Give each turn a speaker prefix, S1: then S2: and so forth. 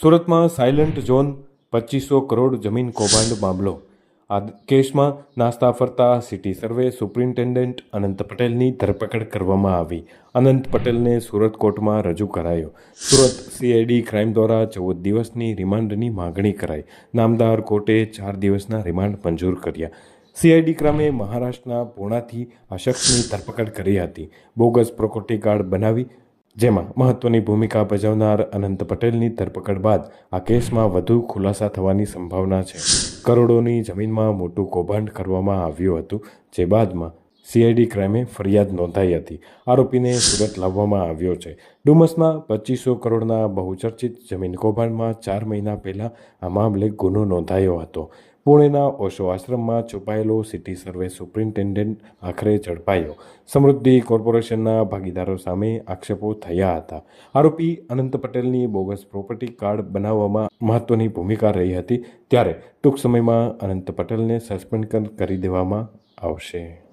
S1: સુરતમાં silent zone પચીસો કરોડ જમીન કૌભાંડ મામલો. આ કેસમાં નાસ્તા ફરતા સિટી સર્વે સુપ્રિન્ટેન્ડન્ટ અનંત પટેલની ધરપકડ કરવામાં આવી. અનંત પટેલને સુરત કોર્ટમાં રજૂ કરાયો. સુરત સીઆઈડી ક્રાઇમ દ્વારા ચૌદ દિવસની રિમાન્ડની માગણી કરાઈ. નામદાર કોર્ટે ચાર દિવસના રિમાન્ડ મંજૂર કર્યા. સીઆઈડી ક્રમે મહારાષ્ટ્રના પૂણાથી આ ધરપકડ કરી હતી. બોગસ પ્રોકોટી કાર્ડ બનાવી જેમાં મહત્વની ભૂમિકા ભજવનાર અનંત પટેલની ધરપકડ બાદ આ કેસમાં વધુ ખુલાસા થવાની સંભાવના છે. કરોડોની જમીનમાં મોટું કૌભાંડ કરવામાં આવ્યું હતું, જે બાદમાં સીઆઈડી ક્રાઇમે ફરિયાદ નોંધાઈ હતી. આરોપીને સુરત લાવવામાં આવ્યો છે. ડુમસમાં પચીસો કરોડના બહુચર્ચિત જમીન કૌભાંડમાં ચાર મહિના પહેલાં આ મામલે ગુનો નોંધાયો હતો. પુણેના ઓશો આશ્રમમાં છુપાયેલો સિટી સર્વે સુપ્રિન્ટેન્ડન્ટ આખરે ઝડપાયો. સમૃદ્ધિ કોર્પોરેશનના ભાગીદારો સામે આક્ષેપો થયા હતા. આરોપી અનંત પટેલની બોગસ પ્રોપર્ટી કાર્ડ બનાવવામાં મહત્વની ભૂમિકા રહી હતી. ત્યારે ટૂંક સમયમાં અનંત પટેલને સસ્પેન્ડ કરી દેવામાં આવશે.